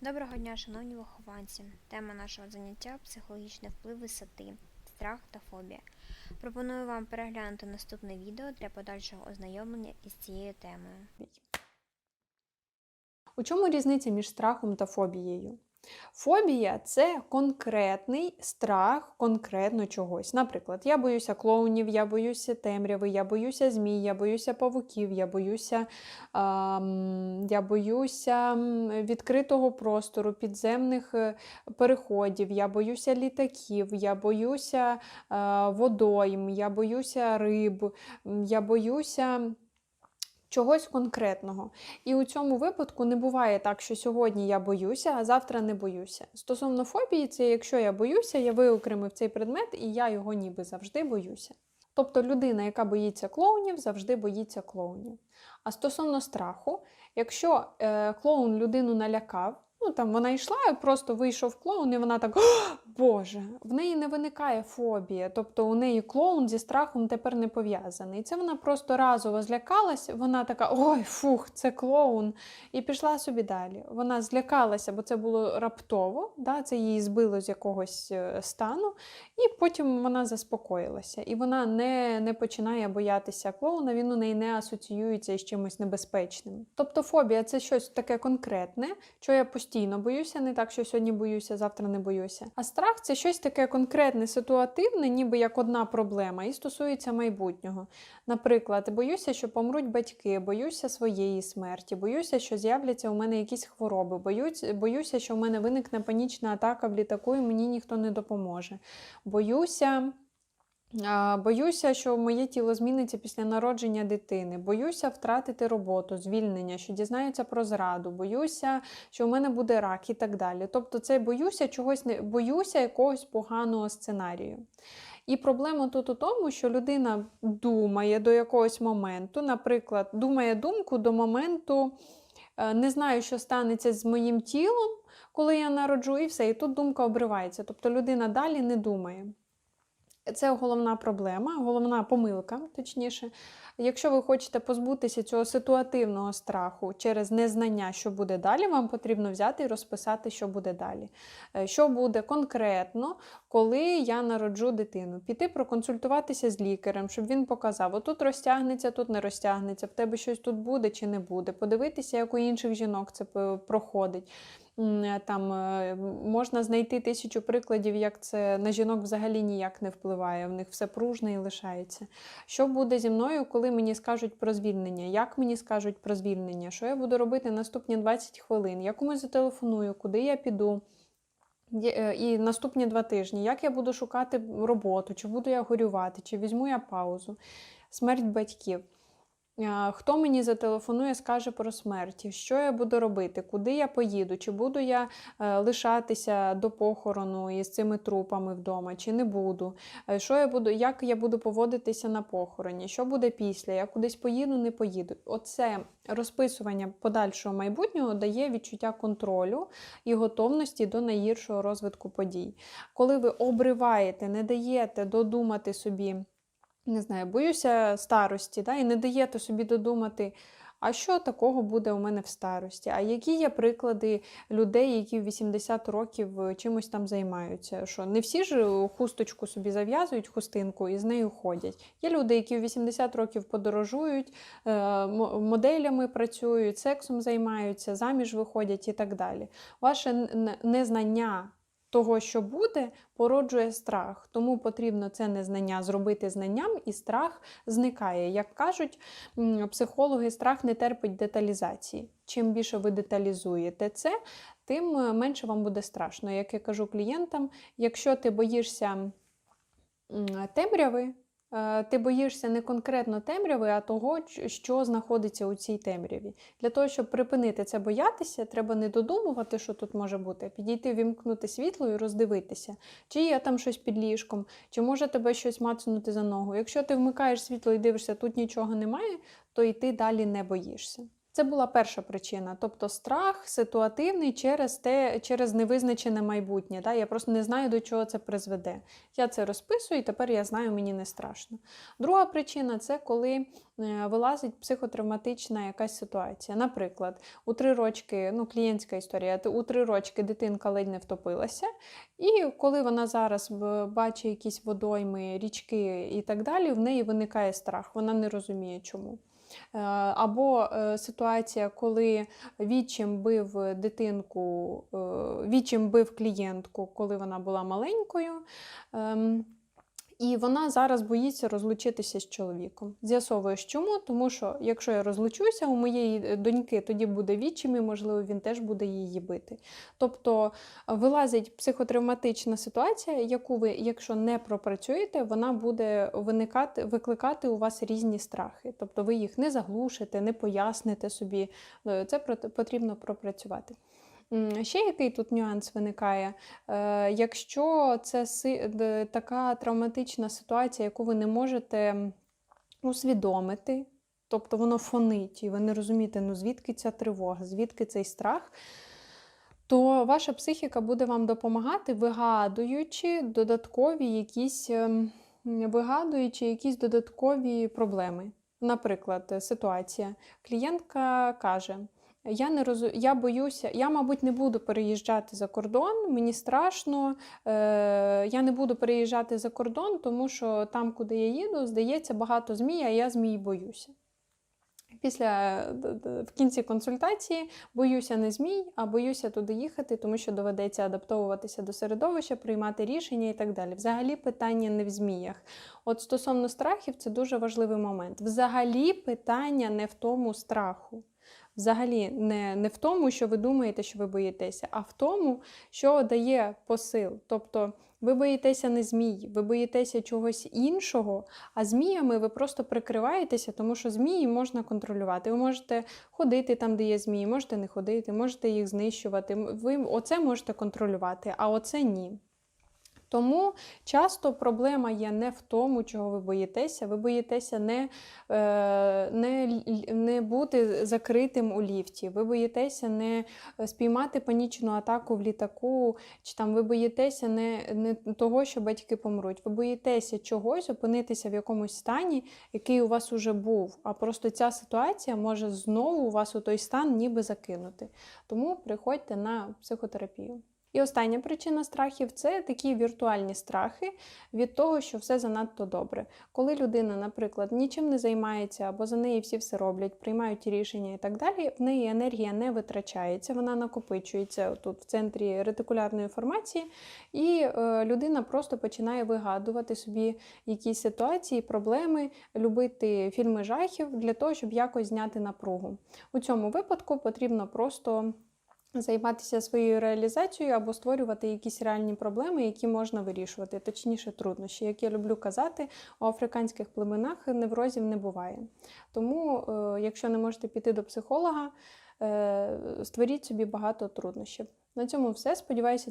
Доброго дня, шановні вихованці. Тема нашого заняття психологічний вплив висоти, страх та фобія. Пропоную вам переглянути наступне відео для подальшого ознайомлення із цією темою. У чому різниця між страхом та фобією? Фобія це конкретний страх конкретно чогось. Наприклад, я боюся клоунів, я боюся темряви, я боюся змій, я боюся павуків, я боюся, ем, я боюся відкритого простору, підземних е, переходів, я боюся літаків, я боюся е, водойм, я боюся риб, я боюся чогось конкретного. І у цьому випадку не буває так, що сьогодні я боюся, а завтра не боюся. Стосовно фобії, це якщо я боюся, я виокремив цей предмет, і я його ніби завжди боюся. Тобто людина, яка боїться клоунів, завжди боїться клоунів. А стосовно страху, якщо е, клоун людину налякав, ну там вона йшла, просто вийшов клоун, і вона так, «О, Боже, в неї не виникає фобія. Тобто у неї клоун зі страхом тепер не пов'язаний. Це вона просто разово злякалась, вона така, ой, фух, це клоун. І пішла собі далі. Вона злякалася, бо це було раптово, да, це її збило з якогось е, стану, і потім вона заспокоїлася. І вона не, не починає боятися клоуна, він у неї не асоціюється із чимось небезпечним. Тобто фобія це щось таке конкретне, що я постійно боюся, не так, що сьогодні боюся, завтра не боюся. А страх це щось таке конкретне, ситуативне, ніби як одна проблема, і стосується майбутнього. Наприклад, боюся, що помруть батьки, боюся своєї смерті, боюся, що з'являться у мене якісь хвороби, боюсь, боюся, що в мене виникне панічна атака в літаку, і мені ніхто не допоможе. Боюся. Боюся, що моє тіло зміниться після народження дитини. Боюся втратити роботу, звільнення, що дізнаються про зраду. Боюся, що у мене буде рак і так далі. Тобто, це боюся чогось не боюся якогось поганого сценарію. І проблема тут у тому, що людина думає до якогось моменту, наприклад, думає думку до моменту, е, не знаю, що станеться з моїм тілом, коли я народжу, і все. І тут думка обривається. Тобто людина далі не думає. Це головна проблема, головна помилка, точніше. Якщо ви хочете позбутися цього ситуативного страху через незнання, що буде далі, вам потрібно взяти і розписати, що буде далі. Е, Що буде конкретно, коли я народжу дитину. Піти проконсультуватися з лікарем, щоб він показав, отут розтягнеться, тут не розтягнеться, в тебе щось тут буде чи не буде. Подивитися, як у інших жінок це проходить. Е, Там е, можна знайти тисячу прикладів, як це на жінок взагалі ніяк не впливає, в них все пружне і лишається. Що буде зі мною, коли мені скажуть про звільнення? Як мені скажуть про звільнення? Що я буду робити наступні 20 хвилин? Я комусь зателефоную, куди я піду? Е, І наступні два тижні, як я буду шукати роботу, чи буду я горювати, чи візьму я паузу, смерть батьків. Хто мені зателефонує, скаже про смерть, що я буду робити, куди я поїду, чи буду я е, лишатися до похорону із цими трупами вдома, чи не буду. Е, Що я буду, як я буду поводитися на похороні, що буде після, я кудись поїду, не поїду. Оце розписування подальшого майбутнього дає відчуття контролю і готовності до найгіршого розвитку подій. Коли ви обриваєте, не даєте додумати собі не знаю, боюся старості, да, і не даєте собі додумати, а що такого буде у мене в старості? А які є приклади людей, які в 80 років е, чимось там займаються? Що не всі ж е, хусточку собі зав'язують, хустинку і з нею ходять. Є люди, які в 80 років подорожують, е, моделями працюють, сексом займаються, заміж виходять і так далі. Ваше незнання того, що буде, породжує страх. Тому потрібно це незнання зробити знанням, і страх зникає. Як кажуть психологи, страх не терпить деталізації. Чим більше ви деталізуєте це, тим е, менше вам буде страшно. Як я кажу клієнтам, якщо ти боїшся темряви, ти боїшся не конкретно темряви, а того, що знаходиться у цій темряві. Для того, щоб припинити це боятися, треба не додумувати, що тут може бути, а підійти, вімкнути світло і роздивитися, чи є там щось під ліжком, чи може тебе щось мацнути за ногу. Якщо ти вмикаєш світло і дивишся, тут нічого немає, то йти далі не боїшся. Це була перша причина, тобто страх ситуативний через те, через невизначене майбутнє. Да? Я просто не знаю, до чого це призведе. Я це розписую, і тепер я знаю, мені не страшно. Друга причина це коли е, вилазить психотравматична якась ситуація. Наприклад, у три рочки, ну, клієнтська історія, у три рочки дитинка ледь не втопилася, і коли вона зараз бачить якісь водойми, річки і так далі, в неї виникає страх, вона не розуміє чому. Е, Або е, ситуація, коли відчим бив дитинку, е, відчим бив клієнтку, коли вона була маленькою. І вона зараз боїться розлучитися з чоловіком. З'ясовуєш чому? Тому що якщо я розлучуся, у моєї е, доньки тоді буде відчим, і можливо він теж буде її бити. Тобто е, вилазить психотравматична ситуація, яку ви, якщо не пропрацюєте, вона буде виникати, викликати у вас різні страхи. Тобто ви їх не заглушите, не поясните собі. Е, Це потрібно пропрацювати. Ще який тут нюанс виникає? Е, Якщо це така травматична ситуація, яку ви не можете усвідомити, тобто воно фонить, і ви не розумієте, ну звідки ця тривога, звідки цей страх, то ваша психіка буде вам допомагати, вигадуючи додаткові якісь, ем, вигадуючи якісь додаткові проблеми. Наприклад, ситуація. Клієнтка каже: я не розу... я боюся, я, мабуть, не буду переїжджати за кордон, мені страшно, е... я не буду переїжджати за кордон, тому що там, куди я їду, здається, багато змій, а я змій боюся. Після в кінці консультації боюся не змій, а боюся туди їхати, тому що доведеться адаптовуватися до середовища, приймати рішення і так далі. Взагалі питання не в зміях. От стосовно страхів, це дуже важливий момент. Взагалі питання не в тому страху. Взагалі не, не в тому, що ви думаєте, що ви боїтеся, а в тому, що дає посил. Тобто ви боїтеся не змій, ви боїтеся чогось іншого, а зміями ви просто прикриваєтеся, тому що змії можна контролювати. Ви можете ходити там, де є змії, можете не ходити, можете їх знищувати. Ви оце можете контролювати, а оце ні. Тому часто проблема є не в тому, чого ви боїтеся. Ви боїтеся не, е, не, не бути закритим у ліфті, ви боїтеся не спіймати панічну атаку в літаку, чи там ви боїтеся не, не того, що батьки помруть. Ви боїтеся чогось опинитися в якомусь стані, який у вас уже був. А просто ця ситуація може знову вас у той стан ніби закинути. Тому приходьте на психотерапію. І остання причина страхів це такі віртуальні страхи від того, що все занадто добре. Коли людина, наприклад, нічим не займається або за неї всі все роблять, приймають рішення і так далі, в неї енергія не витрачається, вона накопичується тут в центрі ретикулярної формації, і е, людина просто починає вигадувати собі якісь ситуації, проблеми, любити фільми жахів для того, щоб якось зняти напругу. У цьому випадку потрібно просто займатися своєю реалізацією або створювати якісь реальні проблеми, які можна вирішувати, точніше, труднощі. Як я люблю казати, у африканських племенах неврозів не буває. Тому, е, якщо не можете піти до психолога, е, створіть собі багато труднощів. На цьому все. Сподіваюся,